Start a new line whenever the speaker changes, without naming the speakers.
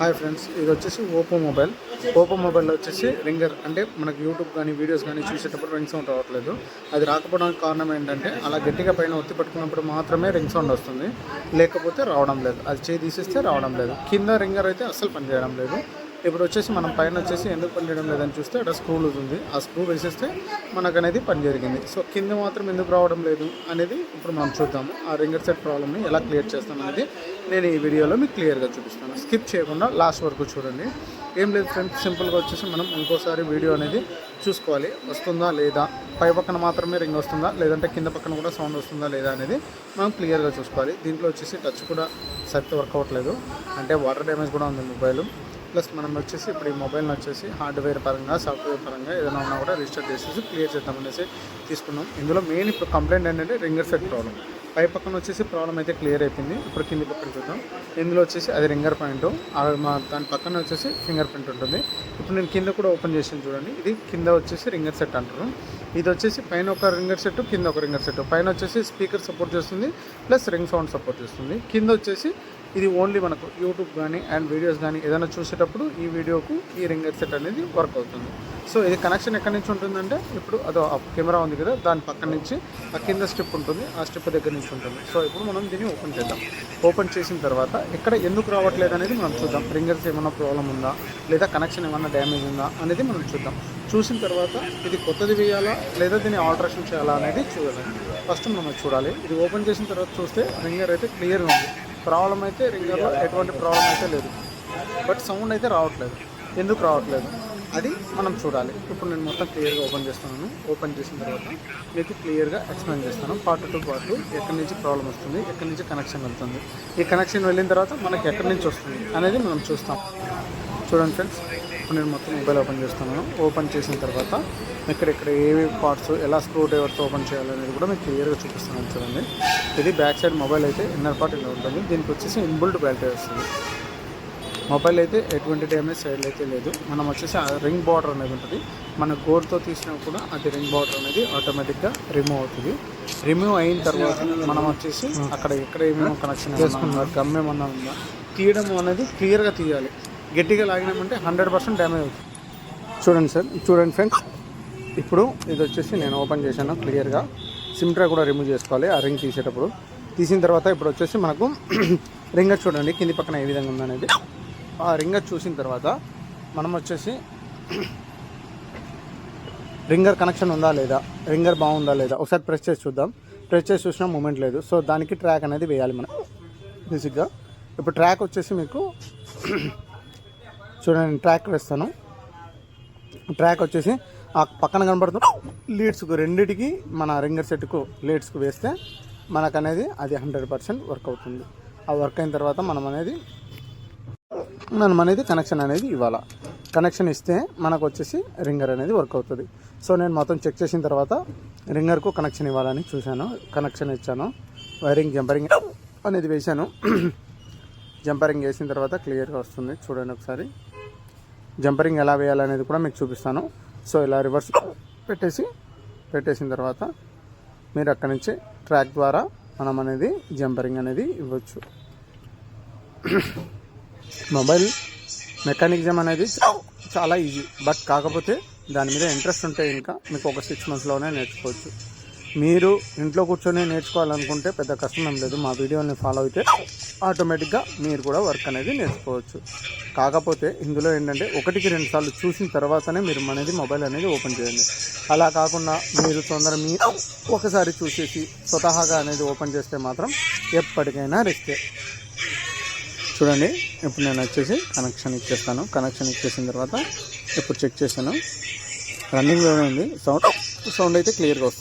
Hi friends ఇది వచ్చేసి Oppo mobile. Oppo మొబైల్లో వచ్చేసి రింగర్ అంటే మనకి యూట్యూబ్ కానీ వీడియోస్ కానీ చూసేటప్పుడు రింగ్ సౌండ్ రావట్లేదు. అది రాకపోవడానికి కారణం ఏంటంటే అలా గట్టిగా పైన ఒత్తి పట్టుకున్నప్పుడు మాత్రమే రింగ్ సౌండ్ వస్తుంది. లేకపోతే రావడం లేదు. అది చేయి తీసేస్తే రావడం లేదు. కింద రింగర్ అయితే అస్సలు పనిచేయడం లేదు. ఇప్పుడు వచ్చేసి మనం పైన వచ్చేసి ఎందుకు పనిచేయడం లేదని చూస్తే అక్కడ స్క్రూ లూజ్ ఉంది. ఆ స్క్రూ వేసేస్తే మనకు అనేది పని జరిగింది. సో కింద మాత్రం ఎందుకు రావడం లేదు అనేది ఇప్పుడు మనం చూద్దాము. ఆ రింగర్ సెట్ ప్రాబ్లమ్ని ఎలా క్లియర్ చేస్తాం అనేది నేను ఈ వీడియోలో మీకు క్లియర్గా చూపిస్తాను. స్కిప్ చేయకుండా లాస్ట్ వరకు చూడండి. ఏం లేదు ఫ్రెండ్స్ సింపుల్గా వచ్చేసి మనం ఇంకోసారి వీడియో అనేది చూసుకోవాలి. వస్తుందా లేదా? పై పక్కన మాత్రమే రింగ్ వస్తుందా? లేదంటే కింద పక్కన కూడా సౌండ్ వస్తుందా లేదా అనేది మనం క్లియర్గా చూసుకోవాలి. దీంట్లో వచ్చేసి టచ్ కూడా సరిగ్గా వర్క్ అవ్వట్లేదు. అంటే వాటర్ డ్యామేజ్ కూడా ఉంది మొబైల్ ప్లస్ మనం వచ్చేసి ఇప్పుడు ఈ మొబైల్ని వచ్చేసి హార్డ్వేర్ పరంగా సాఫ్ట్వేర్ పరంగా ఏదైనా ఉన్నా కూడా రిజిస్టర్ చేసేసి క్లియర్ చేద్దాం అనేసి తీసుకున్నాం. ఇందులో మెయిన్ ఇప్పుడు కంప్లైంట్ ఏంటంటే రింగర్ సెట్ ప్రాబ్లం పై పక్కన వచ్చేసి ప్రాబ్లం అయితే క్లియర్ అయిపోయింది. ఇప్పుడు కింది పక్కన చూద్దాం. ఇందులో వచ్చేసి అది రింగర్ పాయింట్. మా దాని పక్కన వచ్చేసి ఫింగర్ ప్రింట్ ఉంటుంది. ఇప్పుడు నేను కింద కూడా ఓపెన్ చేసి చూడండి. ఇది కింద వచ్చేసి రింగర్ సెట్ అంటారు. ఇది వచ్చేసి పైన ఒక రింగర్ సెట్ కింద ఒక రింగర్ సెట్. పైన వచ్చేసి స్పీకర్ సపోర్ట్ చేస్తుంది ప్లస్ రింగ్ సౌండ్ సపోర్ట్ చేస్తుంది. కింద వచ్చేసి ఇది ఓన్లీ మనకు యూట్యూబ్ కానీ అండ్ వీడియోస్ కానీ ఏదైనా చూసేటప్పుడు ఈ వీడియోకు ఈ రింగర్ సెట్ అనేది వర్క్ అవుతుంది. సో ఇది కనెక్షన్ ఎక్కడి నుంచి ఉంటుందంటే ఇప్పుడు అదో కెమెరా ఉంది కదా దాని పక్కన నుంచి ఆ కింద స్టెప్ ఉంటుంది ఆ స్టెప్ దగ్గర నుంచి ఉంటుంది. సో ఇప్పుడు మనం దీన్ని ఓపెన్ చేద్దాం. ఓపెన్ చేసిన తర్వాత ఇక్కడ ఎందుకు రావట్లేదు అనేది మనం చూద్దాం. రింగర్స్ ఏమైనా ప్రాబ్లం ఉందా? లేదా కనెక్షన్ ఏమైనా డ్యామేజ్ ఉందా? అనేది మనం చూద్దాం. చూసిన తర్వాత ఇది కొత్తది వేయాలా? లేదా దీన్ని ఆల్టరేషన్ చేయాలా అనేది చూడాలి. ఫస్ట్ మనం చూడాలి. ఇది ఓపెన్ చేసిన తర్వాత చూస్తే రింగర్ అయితే క్లియర్గా ఉంది. ప్రాబ్లం అయితే రింగర్లో ఎటువంటి ప్రాబ్లం అయితే లేదు. బట్ సౌండ్ అయితే రావట్లేదు. ఎందుకు రావట్లేదు? అది మనం చూడాలి. ఇప్పుడు నేను మొత్తం క్లియర్గా ఓపెన్ చేస్తున్నాను. ఓపెన్ చేసిన తర్వాత మీకు క్లియర్గా ఎక్స్ప్లెయిన్ చేస్తాను. పార్ట్ టు పార్ట్ ఎక్కడి నుంచి ప్రాబ్లం వస్తుంది ఎక్కడి నుంచి కనెక్షన్ వెళ్తుంది. ఈ కనెక్షన్ వెళ్ళిన తర్వాత మనకి ఎక్కడి నుంచి వస్తుంది అనేది మనం చూస్తాం. చూడండి ఫ్రెండ్స్. ఇప్పుడు నేను మొత్తం మొబైల్ ఓపెన్ చేస్తున్నాను. ఓపెన్ చేసిన తర్వాత ఇక్కడ ఇక్కడ ఏవి పార్ట్స్ ఎలా స్క్రూ డ్రైవర్తో ఓపెన్ చేయాలనేది కూడా మీకు క్లియర్గా చూపిస్తున్నాను చూడండి. ఇది బ్యాక్ సైడ్ మొబైల్ అయితే ఇన్నర్ పార్ట్ ఇలా ఉంటుంది. దీనికి వచ్చేసి ఇన్బుల్ట్ బ్యాటరీ వస్తుంది. మొబైల్ అయితే ఎటువంటి డ్యామేజ్ సైడ్ అయితే లేదు. మనం వచ్చేసి ఆ రింగ్ బార్డర్ అనేది ఉంటుంది. మన గోడ్తో తీసినా కూడా అది రింగ్ బార్డర్ అనేది ఆటోమేటిక్గా రిమూవ్ అవుతుంది. రిమూవ్ అయిన తర్వాత మనం వచ్చేసి అక్కడ ఎక్కడ ఏమేమో కనెక్షన్ గమ్ ఏమన్నా ఉందా తీయడం అనేది క్లియర్గా తీయాలి. గట్టిగా లాగినామంటే హండ్రెడ్ పర్సెంట్ డ్యామేజ్ అవుతుంది. చూడండి సార్ చూడండి ఫ్రెండ్స్. ఇప్పుడు ఇది వచ్చేసి నేను ఓపెన్ చేశాను క్లియర్గా. సిమ్ ట్రా కూడా రిమూవ్ చేసుకోవాలి ఆ రింగ్ తీసేటప్పుడు. తీసిన తర్వాత ఇప్పుడు వచ్చేసి మనకు రింగర్ చూడండి కింది పక్కన ఏ విధంగా ఉందనేది. ఆ రింగర్ చూసిన తర్వాత మనం వచ్చేసి రింగర్ కనెక్షన్ ఉందా లేదా రింగర్ బాగుందా లేదా ఒకసారి ప్రెస్ చేసి చూద్దాం. ప్రెస్ చేసి చూసినా మూమెంట్ లేదు. సో దానికి ట్రాక్ అనేది వేయాలి మనం. బేసిక్గా ఇప్పుడు ట్రాక్ వచ్చేసి మీకు చూడండి ట్రాక్ వేస్తాను. ట్రాక్ వచ్చేసి ఆ పక్కన కనబడుతున్న లీడ్స్కు రెండిటికి మన రింగర్ సెట్కు లీడ్స్కు వేస్తే మనకు అనేది అది హండ్రెడ్ పర్సెంట్ వర్క్ అవుతుంది. ఆ వర్క్ అయిన తర్వాత మనం అనేది మనం అనేది కనెక్షన్ అనేది ఇవ్వాల. కనెక్షన్ ఇస్తే మనకు వచ్చేసి రింగర్ అనేది వర్క్ అవుతుంది. సో నేను మొత్తం చెక్ చేసిన తర్వాత రింగర్కు కనెక్షన్ ఇవ్వాలని చూశాను. కనెక్షన్ ఇచ్చాను. వైరింగ్ జంపరింగ్ అనేది వేశాను. జంపరింగ్ వేసిన తర్వాత క్లియర్గా వస్తుంది. చూడండి ఒకసారి. జంపరింగ్ ఎలా వేయాలనేది కూడా మీకు చూపిస్తాను. సో ఇలా రివర్స్ పెట్టేసి పెట్టేసిన తర్వాత మీరు అక్కడి నుంచి ట్రాక్ ద్వారా మనం అనేది జంపరింగ్ అనేది ఇవ్వచ్చు. మొబైల్ మెకానిజం అనేది చాలా ఈజీ బట్ కాకపోతే దాని మీద ఇంట్రెస్ట్ ఉంటే ఇంకా మీకు ఒక సిక్స్ మంత్స్లోనే నేర్చుకోవచ్చు. మీరు ఇంట్లో కూర్చొని నేర్చుకోవాలనుకుంటే పెద్ద కష్టం ఏం లేదు. మా వీడియోని ఫాలో అయితే ఆటోమేటిక్గా మీరు కూడా వర్క్ అనేది నేర్చుకోవచ్చు. కాకపోతే ఇందులో ఏంటంటే ఒకటికి రెండు సార్లు చూసిన తర్వాతనే మీరు మనది మొబైల్ అనేది ఓపెన్ చేయండి. అలా కాకుండా మీరు తొందర మీ ఒకసారి చూసేసి స్వతహాగా అనేది ఓపెన్ చేస్తే మాత్రం ఎప్పటికైనా రిస్కే చూడండి ఇప్పుడు నేను వచ్చేసి కనెక్షన్ ఇచ్చేస్తాను. కనెక్షన్ ఇచ్చేసిన తర్వాత ఇప్పుడు చెక్ చేశాను. రన్నింగ్లోనే ఉంది. సౌండ్ సౌండ్ అయితే క్లియర్గా వస్తుంది.